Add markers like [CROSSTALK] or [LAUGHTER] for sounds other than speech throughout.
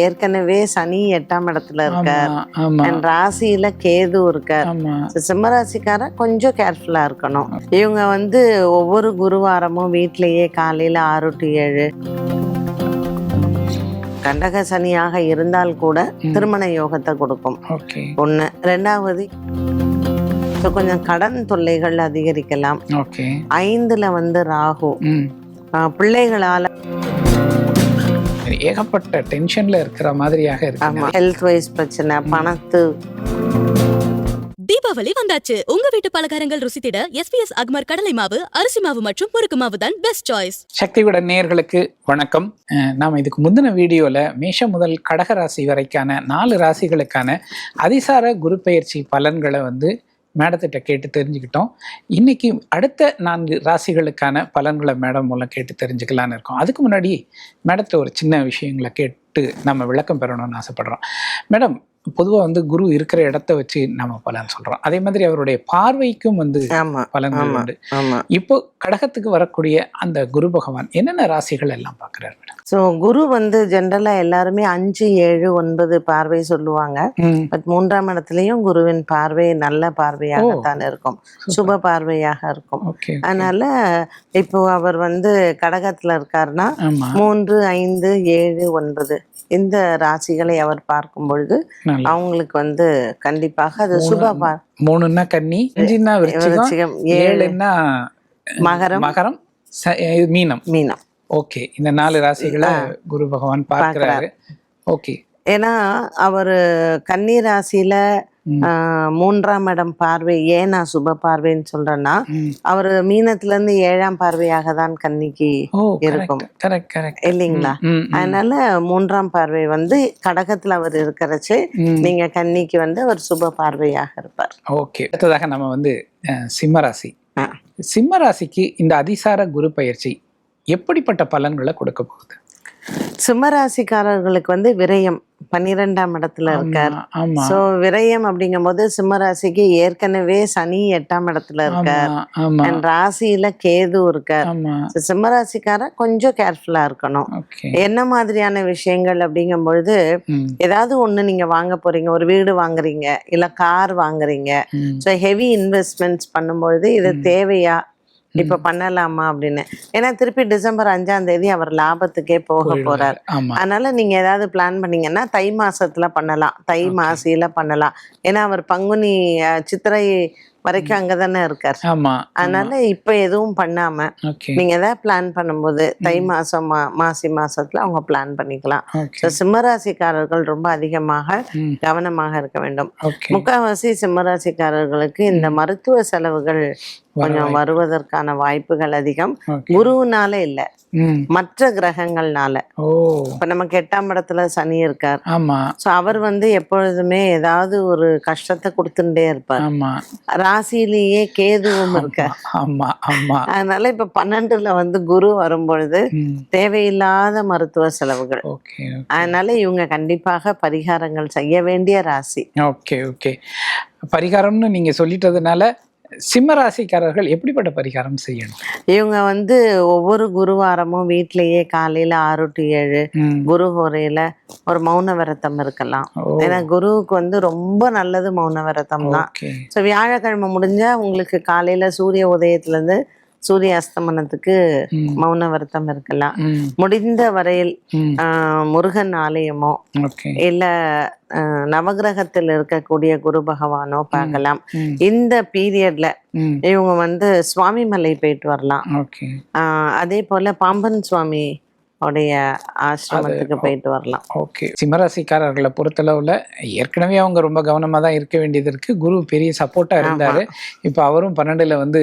ஏற்கனவே சனி எட்டாம் இடத்துல இருக்கார். ராசியில கேது இருக்கார். சிம்மராசிக்கார கொஞ்சம் கேர்ஃபுல்லா இருக்கணும். இவங்க வந்து ஒவ்வொரு குருவாரமும் வீட்லயே காலையில ஆறு டு ஏழு. கண்டக சனியாக இருந்தால் கூட. திருமண யோகத்தை கொடுக்கும். ஒண்ணு. ரெண்டாவது கொஞ்சம் கடன் தொல்லைகள் அதிகரிக்கலாம். ஐந்துல வந்து ராகு. பிள்ளைகளால ஏகப்பட்ட டென்ஷன்ல இருக்கிற மாதிரியாக ஆமா. இருக்கு ஹெல்த் வைஸ் பிரச்சனை பணத்து. தீபாவளி வந்தாச்சு. உங்க வீட்டு பலகாரங்கள் ருசித்திட எஸ்பிஎஸ் அக்மர் கடலை மாவு அரிசி மாவு மற்றும் முறுக்கு மாவு தான் பெஸ்ட் சாய்ஸ் சக்திவிட நேயர்களுக்கு வணக்கம். நாம இதுக்கு முந்தின வீடியோல மேஷம் முதல் கடக ராசி வரைக்கான நாலு ராசிகளுக்கான அதிசார குரு பெயர்ச்சி பலன்களை வந்து மேடத்திட்ட கேட்டு தெரிஞ்சுக்கிட்டோம். இன்னைக்கு அடுத்த நான்கு ராசிகளுக்கான பலன்களை மேடம் மூலம் கேட்டு தெரிஞ்சுக்கலான்னு இருக்கோம். அதுக்கு முன்னாடி மேடத்தை ஒரு சின்ன விஷயங்களை கேட்டு நம்ம விளக்கம் பெறணும்னு ஆசைப்படுறோம். மேடம் பொதுவாக வந்து குரு இருக்கிற இடத்த வச்சு நம்ம பலன் சொல்றோம். அதே மாதிரி அவருடைய பார்வைக்கும் வந்து பலன்கள் உண்டு. இப்போ கடகத்துக்கு வரக்கூடிய அந்த குரு பகவான் என்னென்ன ராசிகள் எல்லாம் பார்க்குறாரு மேடம்? ஸோ குரு வந்து ஜென்ரலா எல்லாருமே அஞ்சு ஏழு ஒன்பது பார்வை சொல்லுவாங்க. பட் மூன்றாம் இடத்துலயும் குருவின் பார்வை நல்ல பார்வையாகத்தான் இருக்கும். சுப பார்வையாக இருக்கும். அதனால இப்போ அவர் வந்து கடகத்துல இருக்காருன்னா மூன்று ஐந்து ஏழு ஒன்பது இந்த ராசிகளை அவர் பார்க்கும் பொழுது அவங்களுக்கு வந்து கண்டிப்பாக அது சுப பார் மூணுன்னா கன்னி விருச்சிகம் ஏழுன்னா மகரம் மகரம் மீனம். மீனம். ஓகே. இந்த நாலு ராசிகளை குரு பகவான் பார்க்கிறாரு. ஓகே. ஏன்னா அவர் கன்னி ராசியில மூன்றாம் இடம் பார்வை ஏன் நான் சுப பார்வைன்னு சொல்றேன்னா. அவர் மீனத்துல இருந்து ஏழாம் பார்வையாக தான் கன்னிக்கு இருக்கும். கரெக்ட். Correct correct. இல்லைங்களா? அதனால மூன்றாம் பார்வை வந்து கடகத்துல அவர் இருக்கிறச்சு நீங்க கன்னிக்கு வந்து அவர் சுப பார்வையாக இருப்பார். ஓகே. அடுத்ததாக நம்ம வந்து அஹ், சிம்ம ராசி. ஆ. சிம்ம ராசிக்கு இந்த அதிசார குரு பயிற்சி எப்படிப்பட்ட பலன்களை கொடுக்க போகுது? சிம்மராசிக்காரர்களுக்கு வந்து விரயம் பன்னிரெண்டாம் இடத்துல இருக்கார். சோ விரயம் அப்படிங்கும்போது சிம்மராசிக்கு ஏற்கனவே சனி எட்டாம் இடத்துல இருக்கார். ராசியில கேது இருக்கார். சிம்மராசிக்கார கொஞ்சம் கேர்ஃபுல்லா இருக்கணும். என்ன மாதிரியான விஷயங்கள் அப்படிங்கும் பொழுது ஏதாவது ஒண்ணு நீங்க வாங்க போறீங்க. ஒரு வீடு வாங்குறீங்க. இல்ல கார் வாங்குறீங்க. ஸோ ஹெவி இன்வெஸ்ட்மெண்ட்ஸ் பண்ணும்பொழுது இது தேவையா? இப்ப பண்ணலாமா அப்படின்னு. ஏன்னா திருப்பி டிசம்பர் அஞ்சாம் தேதி அவர் லாபத்துக்கே போக போறார். அதனால நீங்க ஏதாவது பிளான் பண்ணீங்கன்னா தை மாசத்துல பண்ணலாம். தை மாசியில பண்ணலாம். ஏன்னா அவர் பங்குனி சித்திரை வரைக்கும் அங்கதானே இருக்கார். அதனால இப்ப எதுவும் பண்ணாம நீங்க ஏதாவது பிளான் பண்ணும்போது தை மாசம் மாசி மாசத்துல அவங்க பிளான் பண்ணிக்கலாம். சிம்மராசிக்காரர்கள் ரொம்ப அதிகமாக கவனமாக இருக்க வேண்டும். முக்காவாசி சிம்மராசிக்காரர்களுக்கு இந்த மருத்துவ செலவுகள் கொஞ்சம் வருவதற்கான வாய்ப்புகள் அதிகம். குருவுனால இல்ல. மற்ற கிரகங்கள்னால. இப்ப நமக்கு எட்டாம் இடத்துல சனி இருக்கார். ஆமா. சோ அவர் வந்து எப்பொழுதுமே ஏதாவது ஒரு கஷ்டத்தை கொடுத்துட்டே இருப்பார். ராசியிலேயே கேதுவும் இருக்கார். ஆமா ஆமா அதனால இப்ப பன்னெண்டுல வந்து குரு வரும்பொழுது தேவையில்லாத மருத்துவ செலவுகள். அதனால இவங்க கண்டிப்பாக பரிகாரங்கள் செய்ய வேண்டிய ராசி. Okay okay. பரிகாரம்னு நீங்க சொல்லிட்டதுனால சிம்ம ராசிக்காரர்கள் எப்படிப்பட்ட பரிகாரம் செய்யணும்? இவங்க வந்து ஒவ்வொரு குருவாரமும் வீட்லயே காலையில ஆறு டு ஏழு. குரு ஹோரையில ஒரு மௌன விரதம் இருக்கலாம் ஏன்னா குருவுக்கு வந்து ரொம்ப நல்லது மௌன விரதம் தான் ஸோ வியாழக்கிழமை முடிஞ்சா உங்களுக்கு காலையில சூரிய உதயத்துல இருந்து சூரிய அஸ்தமனத்துக்கு. மௌன விரதம் இருக்கலாம் முடிந்த வரையில் முருகன் ஆலயமோ இல்ல நவகிரகத்தில் இருக்கக்கூடிய குரு பகவானோ பார்க்கலாம். இந்த பீரியட்ல இவங்க வந்து சுவாமி மலை போயிட்டு வரலாம். அதே போல பாம்பன் சுவாமி உடைய ஆசிரமத்துக்கு போயிட்டு வரலாம். ஓகே. சிம்மராசிக்காரர்களை பொறுத்தளவுல ஏற்கனவே அவங்க ரொம்ப கவனமா தான் இருக்க வேண்டியது இருக்கு. குரு பெரிய சப்போர்ட்டா இருந்தாரு. இப்ப அவரும் பன்னெண்டுல வந்து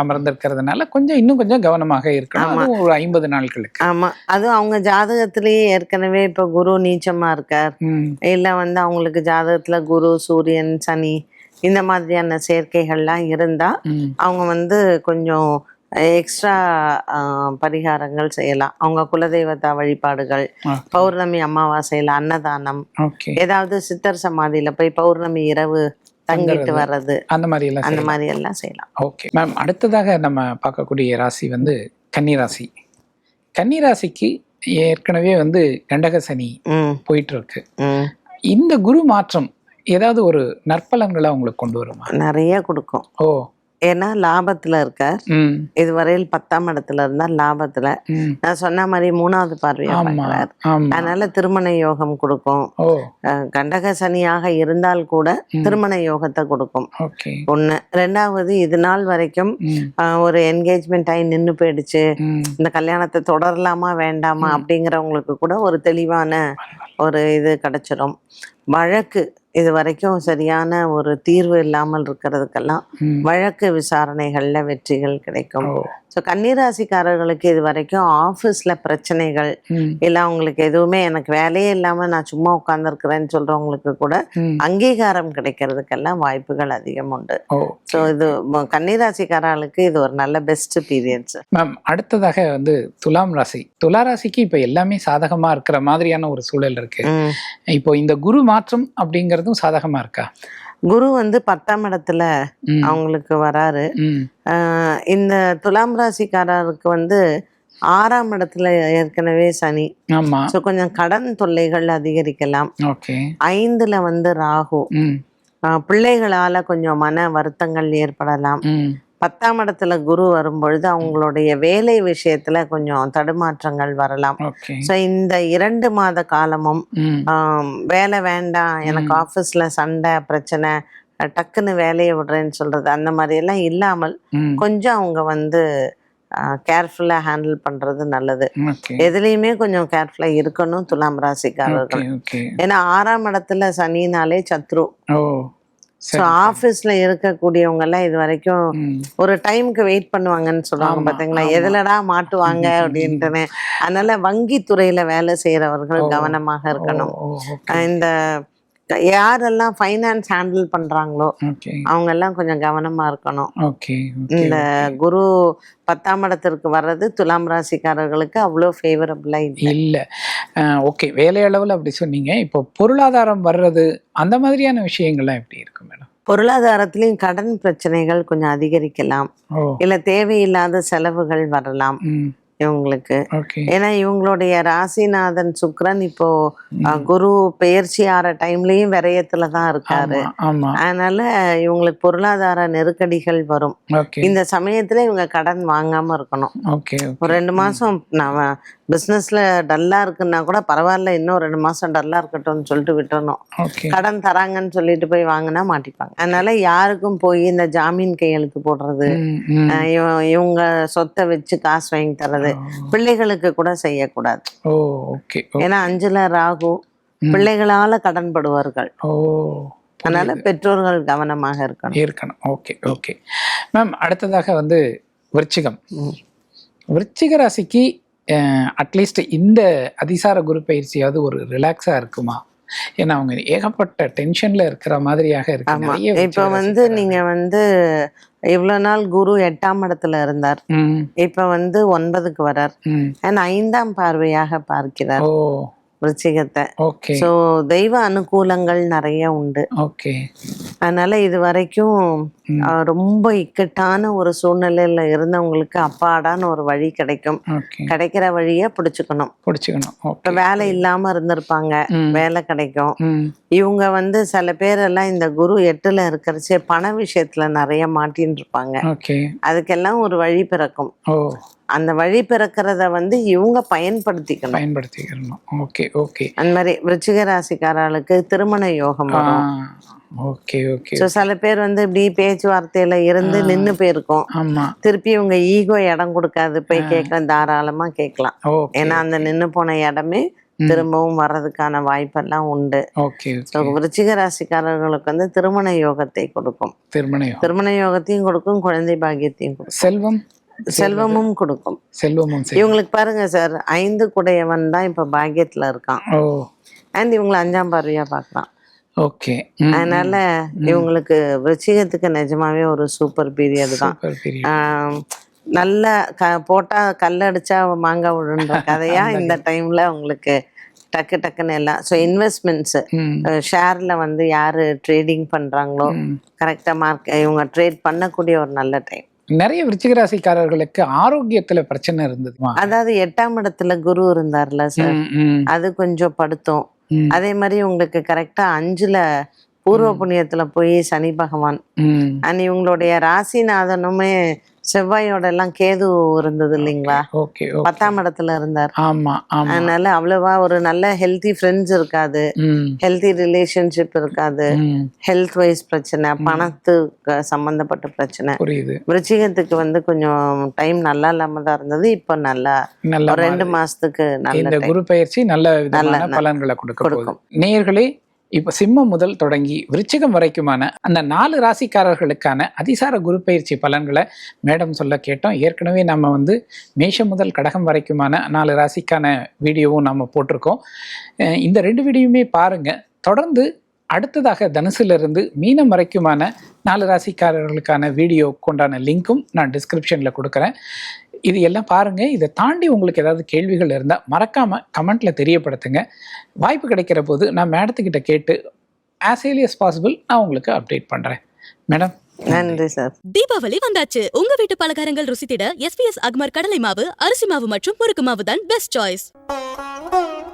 அமர்ந்திருக்கிறதுனால கொஞ்சம் இன்னும் கொஞ்சம் கவனமாக இருக்கணும். ஒரு ஐம்பது நாட்களுக்கு. ஆமா. அதுவும் அவங்க ஜாதகத்திலேயே ஏற்கனவே இப்ப குரு நீச்சமா இருக்கார். இல்ல வந்து அவங்களுக்கு ஜாதகத்துல குரு சூரியன் சனி இந்த மாதிரியான சேர்க்கைகள்லாம் இருந்தா அவங்க வந்து கொஞ்சம் எக்ஸ்ட்ரா பரிகாரங்கள் செய்யலாம். அவங்க குலதெய்வத்தா வழிபாடுகள். பௌர்ணமி அமாவாசையில அன்னதானம் ஏதாவது சித்தர் சமாதியில போய் பௌர்ணமி இரவு தங்கிட்டு வர்றது. அந்த மாதிரி எல்லாம் அந்த. மாதிரி எல்லாம் செய்யலாம். ஓகே. மேம் அடுத்ததாக நம்ம பார்க்கக்கூடிய ராசி வந்து கன்னி ராசி கன்னி ராசிக்கு ஏற்கனவே வந்து கண்டக சனி போயிட்டு இருக்கு இந்த குரு மாற்றம் ஏதாவது ஒரு நற்பலன்களை உங்களுக்கு கொண்டு வருமா? நிறைய கொடுக்கும். ஓ. ஏன்னா லாபத்துல இருக்க ம். இதுவரையில் பத்தாம் இடத்துல இருந்தா லாபத்துல. நான் சொன்ன மாதிரி மூணாவது பார்வையா பார்க்கிறார். அதனால திருமண யோகம் கொடுக்கும். கண்டக சனியாக இருந்தால் கூட திருமண யோகத்தை கொடுக்கும். ஒண்ணு. ரெண்டாவது இது நாள் வரைக்கும் ஒரு என்கேஜ்மெண்ட் ஆகி நின்னு போயிடுச்சு. இந்த கல்யாணத்தை தொடரலாமா வேண்டாமா அப்படிங்கிறவங்களுக்கு கூட ஒரு தெளிவான ஒரு இது கிடைச்சிரும். வழக்கு இது வரைக்கும் சரியான ஒரு தீர்வு இல்லாமல் இருக்கிறதுக்கெல்லாம். வழக்கு விசாரணைகள்ல வெற்றிகள் கிடைக்கும் ஸோ கன்னிராசிக்காரர்களுக்கு இது வரைக்கும் ஆஃபீஸில் பிரச்சனைகள் இல்லை அவங்களுக்கு எதுவுமே எனக்கு வேலையே இல்லாமல் நான் சும்மா உட்காந்துருக்குறேன்னு சொல்கிறவங்களுக்கு கூட அங்கீகாரம் கிடைக்கிறதுக்கெல்லாம் வாய்ப்புகள் அதிகம் உண்டு. ஸோ இது கன்னிராசிக்காரர்களுக்கு இது ஒரு நல்ல பெஸ்ட் பீரியட்ஸ் மேம் அடுத்ததாக வந்து துலாம் ராசி. துலா ராசிக்கு இப்போ எல்லாமே சாதகமா இருக்கிற மாதிரியான ஒரு சூழல் இருக்கு. இப்போ இந்த குரு மாற்றம் அப்படிங்கிறதும் சாதகமா இருக்கா? குரு வந்து பத்தாம் இடத்துல அவங்களுக்கு வராரு. இந்த துலாம் ராசிக்காரருக்கு வந்து ஆறாம் இடத்துல ஏற்கனவே சனி. ஸோ கொஞ்சம் கடன் தொல்லைகள் அதிகரிக்கலாம். ஐந்துல வந்து ராகு. பிள்ளைகளால கொஞ்சம் மன வருத்தங்கள் ஏற்படலாம். பத்தாம் இடத்துல குரு வரும்பொழுது அவங்களுடைய வேலை விஷயத்துல கொஞ்சம் தடுமாற்றங்கள் வரலாம். ஸோ இந்த இரண்டு மாத காலமும் வேலை வேண்டாம் எனக்கு ஆஃபீஸில் சண்டை பிரச்சனை டக்குன்னு வேலையை விடுறேன்னு சொல்றது அந்த மாதிரி எல்லாம் இல்லாமல் கொஞ்சம் அவங்க வந்து கேர்ஃபுல்லாக ஹேண்டில் பண்றது நல்லது. எதுலேயுமே கொஞ்சம் கேர்ஃபுல்லாக இருக்கணும் துலாம் ராசிக்காரர்கள். ஏன்னா ஆறாம் இடத்துல சனினாலே சத்ரு. ஸோ ஆஃபீஸில் இருக்கக்கூடியவங்க எல்லாம் இது வரைக்கும் ஒரு டைம்க்கு வெயிட் பண்ணுவாங்கன்னு சொல்லுவாங்க ஆமா. எதுலடா மாட்டுவாங்க அப்படின்ட்டுன்னு அதனால வங்கி துறையில வேலை செய்யறவர்கள் ஓ. கவனமாக இருக்கணும். இந்த யாரெல்லாம் ஃபைனான்ஸ் ஹேண்டில் பண்றாங்களோ அவங்க எல்லாம் கொஞ்சம் கவனமா இருக்கணும். இந்த குரு பத்தாம் இடத்திற்கு வர்றது துலாம் ராசிக்காரர்களுக்கு அவ்வளோ ஃபேவரபிளா இல்லை. ஓகே வேலை அளவில் அப்படி சொன்னீங்க. இப்போ பொருளாதாரம் வர்றது அந்த மாதிரியான விஷயங்கள்லாம் எப்படி இருக்கும் மேடம்? பொருளாதாரத்திலையும் கடன் பிரச்சனைகள் கொஞ்சம் அதிகரிக்கலாம். இல்ல தேவையில்லாத செலவுகள் வரலாம். இவங்களுக்கு ஏன்னா இவங்களுடைய ராசிநாதன் சுக்கிரன் இப்போ குரு பெயர்ச்சி ஆற டைம்லயும் விரயத்துல தான் இருக்காரு. அதனால இவங்களுக்கு பொருளாதார நெருக்கடிகள் வரும். இந்த சமயத்துல இவங்க கடன் வாங்காம இருக்கணும். ஒரு ரெண்டு மாசம் நாம பிசினஸ்ல டல்லா இருக்குன்னா கூட பரவாயில்ல இன்னும் ரெண்டு மாசம் டல்லா இருக்கட்டும்னு சொல்லிட்டு விட்டுறணும். ஓகே. கடன் தராங்கன்னு சொல்லிட்டு போய் வாங்கினா மாட்டிப்பாங்க. அதனால யாருக்கும் போய் இந்த ஜாமீன் கையெழுத்து போடுறது இவங்க சொத்தை வச்சு காசு வாங்கி தர்றது பிள்ளைகளுக்கு கூட செய்யக்கூடாது. ஏன்னா அஞ்சுல ராகு பிள்ளைகளால கடன் படுவார்கள் ஓ அதனால பெற்றோர்கள் கவனமாக இருக்கணும். இருக்கணும். Okay okay. மேம் அடுத்ததாக வந்து விருச்சிகம். விருச்சிக ராசிக்கு அட்லீஸ்ட் இந்த அதிசார குரு பயிற்சியாவது ஒரு ரிலாக்ஸா இருக்குமா? ஏன்னா அவங்க ஏகப்பட்ட டென்ஷன்ல இருக்கிற மாதிரியாக இருக்கு. இப்ப வந்து. நீங்க வந்து இவ்வளவு நாள் குரு எட்டாம் இடத்துல இருந்தார். இப்ப வந்து ஒன்பதுக்கு வரார். ஐந்தாம் பார்வையாக பார்க்கிறார். ஓ. விருச்சிகத்தை சோ தெய்வ அனுகூலங்கள் நிறைய உண்டு. அதனால இது வரைக்கும் ரொம்ப இக்கட்டான ஒரு சூழ்நிலையில இருந்தவங்களுக்கு அப்பாடான ஒரு வழி கிடைக்கும். கிடைக்கிற வழியை பிடிச்சுக்கணும். பிடிச்சிக்கணும். இப்ப வேலை இல்லாம இருந்திருப்பாங்க. வேலை கிடைக்கும். இவங்க வந்து சில பேரெல்லாம் இந்த குரு எட்டுல இருக்கிறச்சே பண விஷயத்துல நிறைய மாட்டின்னு இருப்பாங்க அதுக்கெல்லாம் ஒரு வழி பிறக்கும். அந்த வழி பிறக்கிறத வந்து இவங்க பயன்படுத்திக்கணும். பயன்படுத்திக்கிறணும் ஓகே ஓகே. அந்த மாதிரி விருச்சிக ராசிக்காரர்களுக்கு திருமண யோகம் ஓகே ஓகே. ஸோ சில பேர் வந்து இப்படி பேச்சுவார்த்தையில இருந்து நின்னு போயிருக்கும். ஆமா. திருப்பி உங்க ஈகோ இடம் கொடுக்காது போய் கேட்கலாம் தாராளமா கேட்கலாம். ஏன்னா அந்த நின்னு போன இடமே திரும்பவும் வர்றதுக்கான வாய்ப்பெல்லாம் உண்டு. விருச்சிக ராசிக்காரர்களுக்கு வந்து திருமண யோகத்தை கொடுக்கும். திருமணம் திருமண யோகத்தையும் கொடுக்கும் குழந்தை பாக்கியத்தையும் கொடுக்கும். செல்வம்? செல்வமும் கொடுக்கும். செல்வமும் செல்வம் இவங்களுக்கு பாருங்க சார் ஐந்து குடையவன் தான் இப்ப பாக்கியத்துல இருக்கான். அண்ட் இவங்களை அஞ்சாம் பார்வையா பார்க்கலாம் ஓகே. அதனால இவங்களுக்கு விருச்சிகத்துக்கு நிஜமாவே ஒரு சூப்பர் பீரியட் தான். நல்ல க போட்டா கல்லடிச்சா மாங்காய் விழுன்ற [LAUGHS] கதையா இந்த டைம்ல உங்களுக்கு டக்கு டக்குன்னு எல்லாம். ஸோ இன்வெஸ்ட்மெண்ட்ஸ் ஷேர்ல வந்து யாரு ட்ரேடிங் பண்றாங்களோ. கரெக்டா மார்க் இவங்க ட்ரேட் பண்ணக்கூடிய ஒரு நல்ல டைம் நிறைய விருச்சிக ராசிக்காரர்களுக்கு ஆரோக்கியத்துல பிரச்சனை இருந்ததுமா? அதாவது எட்டாம் இடத்துல குரு இருந்தார்ல சார். அது கொஞ்சம் படுத்தும். அதே மாதிரி உங்களுக்கு கரெக்டா அஞ்சுல பூர்வ புண்ணியத்துல போய் சனி பகவான். அண்ட் இவங்களுடைய ராசிநாதனுமே செவ்வாயோட எல்லாம் கேது இருந்தது இல்லைங்களா? ஓகே. பத்தாம் இடத்துல இருந்தார். ஆமா அதனால அவ்வளவா ஒரு நல்ல ஹெல்த்தி ஃப்ரெண்ட்ஸ் இருக்காது. ம், ஹெல்த்தி ரிலேஷன்ஷிப் இருக்காது. ஹெல்த் வைஸ் பிரச்சனை பணத்துக்கு சம்பந்தப்பட்ட பிரச்சனை. புரியுது. விருச்சிகத்துக்கு வந்து கொஞ்சம் டைம் நல்லா இல்லாம தான் இருந்தது இப்போ நல்லா. ரெண்டு மாசத்துக்கு நல்ல. குரு பயிற்சி நல்ல நல்ல- பலன்களை கொடுக்கும். நேயர்களே இப்போ சிம்மம் முதல் தொடங்கி விருச்சிகம் வரைக்குமான அந்த நாலு ராசிக்காரர்களுக்கான அதிசார குரு பயிற்சி பலன்களை மேடம் சொல்ல கேட்டோம். ஏற்கனவே நம்ம வந்து மேஷம் முதல் கடகம் வரைக்குமான நாலு ராசிக்கான வீடியோவும் நம்ம போட்டிருக்கோம். இந்த ரெண்டு வீடியோவுமே பாருங்கள் தொடர்ந்து அடுத்ததாக தனுசுல இருந்து மீனம் வரைக்குமான நாலு ராசிக்காரர்களுக்கான வீடியோ கொண்டான லிங்க்கும் நான் டிஸ்கிரிப்ஷன்ல கொடுக்குறேன். இது எல்லாம் பாருங்க. இதை தாண்டி உங்களுக்கு ஏதாவது கேள்விகள் இருந்தால் மறக்காம கமெண்ட்ல தெரியப்படுத்துங்க. வாய்ப்பு கிடைக்கிற போது நான் மேடத்துக்கிட்ட கேட்டு ஆஸ் ஏர்லி as பாசிபிள் நான் உங்களுக்கு அப்டேட் பண்றேன். மேடம். நன்றி சார். தீபாவளி வந்தாச்சு. உங்க வீட்டு பலகாரங்கள் ருசித்திட எஸ்பிஎஸ் அக்மர் கடலை மாவு அரிசி மாவு மற்றும் முறுக்கு மாவு தான் பெஸ்ட் சாய்ஸ்